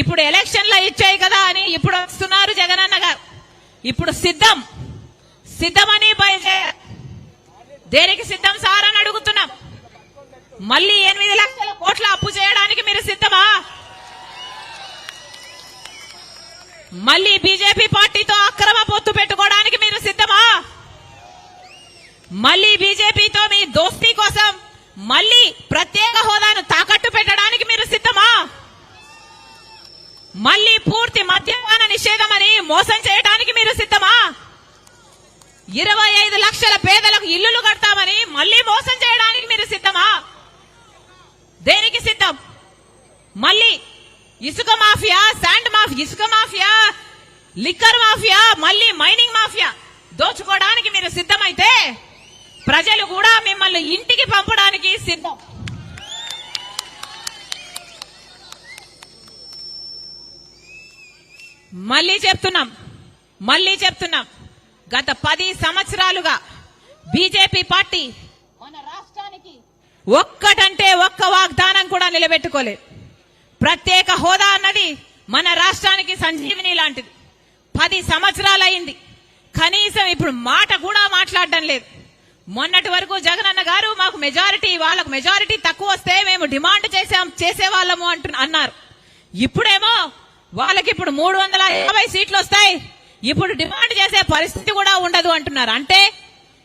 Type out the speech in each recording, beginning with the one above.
ఇప్పుడు ఎలక్షన్లో ఇచ్చాయి కదా అని ఇప్పుడు వస్తున్నారు జగనన్న గారు. ఇప్పుడు సిద్ధం. సిద్ధమని బయలుదేరారు దేనికి సిద్ధం సార్ అని అడుగుతున్నాం. మళ్ళీ ఎనిమిది లక్షల కోట్ల అప్పు చేయడానికి మీరు సిద్ధమా? మళ్ళీ బీజేపీ పార్టీతో అక్రమ పొత్తు పెట్టుకోవడానికి మీరు సిద్ధమా? మళ్ళీ బీజేపీతో మీ దోస్తీ కోసం మళ్ళీ ప్రత్యేక హోదాను తాకట్టు పెట్టడానికి మీరు సిద్ధమా? మళ్ళీ పూర్తి మద్యపాన నిషేధం అని మోసం చేయడానికి మీరు సిద్ధమా? ఇరవై ఐదు లక్షల పేదలకు ఇల్లులు కడతామని మళ్ళీ మోసం చేయడానికి మీరు సిద్ధమా? దేనికి సిద్ధం? మళ్ళీ ఇసుక మాఫియా శాండ్ మాఫియా ఇసుక మాఫియా లిక్కర్ మాఫియా మళ్ళీ మైనింగ్ మాఫియా దోచుకోవడానికి మీరు సిద్ధమైతే ప్రజలు కూడా మిమ్మల్ని ఇంటికి పంపడానికి సిద్ధం. మళ్ళీ చెప్తున్నాం మళ్ళీ చెప్తున్నాం. గత పది సంవత్సరాలుగా బీజేపీ పార్టీ మన రాష్ట్రానికి ఒక్కటంటే ఒక్క వాగ్దానం కూడా నిలబెట్టుకోలేదు. ప్రత్యేక హోదా అన్నది మన రాష్ట్రానికి సంజీవిని లాంటిది. పది సంవత్సరాలైంది కనీసం ఇప్పుడు మాట కూడా మాట్లాడడం లేదు. మొన్నటి వరకు జగనన్న గారు మాకు మెజారిటీ వాళ్ళకు మెజారిటీ తక్కువ వస్తే మేము డిమాండ్ చేసాం చేసేవాళ్ళము అంటు అన్నారు. ఇప్పుడేమో వాళ్ళకి ఇప్పుడు మూడు వందల యాభై సీట్లు వస్తాయి ఇప్పుడు డిమాండ్ చేసే పరిస్థితి కూడా ఉండదు అంటున్నారు. అంటే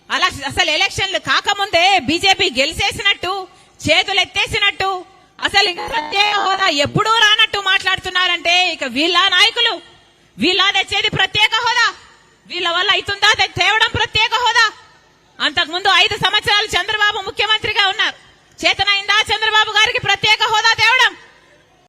అలా అసలు ఎలక్షన్లు కాకముందే బీజేపీ గెలిచేసినట్టు చేతులు ఎత్తేసినట్టు అసలు ఇంకా ప్రత్యేక హోదా ఎప్పుడూ రానట్టు మాట్లాడుతున్నారంటే ఇక వీళ్ళ నాయకులు. వీళ్ళ తెచ్చేది ప్రత్యేక హోదా. వీళ్ళ వల్ల అవుతుందా? తేవడం ప్రత్యేక హోదా. అంతకుముందు ఐదు సంవత్సరాలు చంద్రబాబు ముఖ్యమంత్రిగా ఉన్నారు. చేతనైందా చంద్రబాబు గారికి ప్రత్యేక హోదా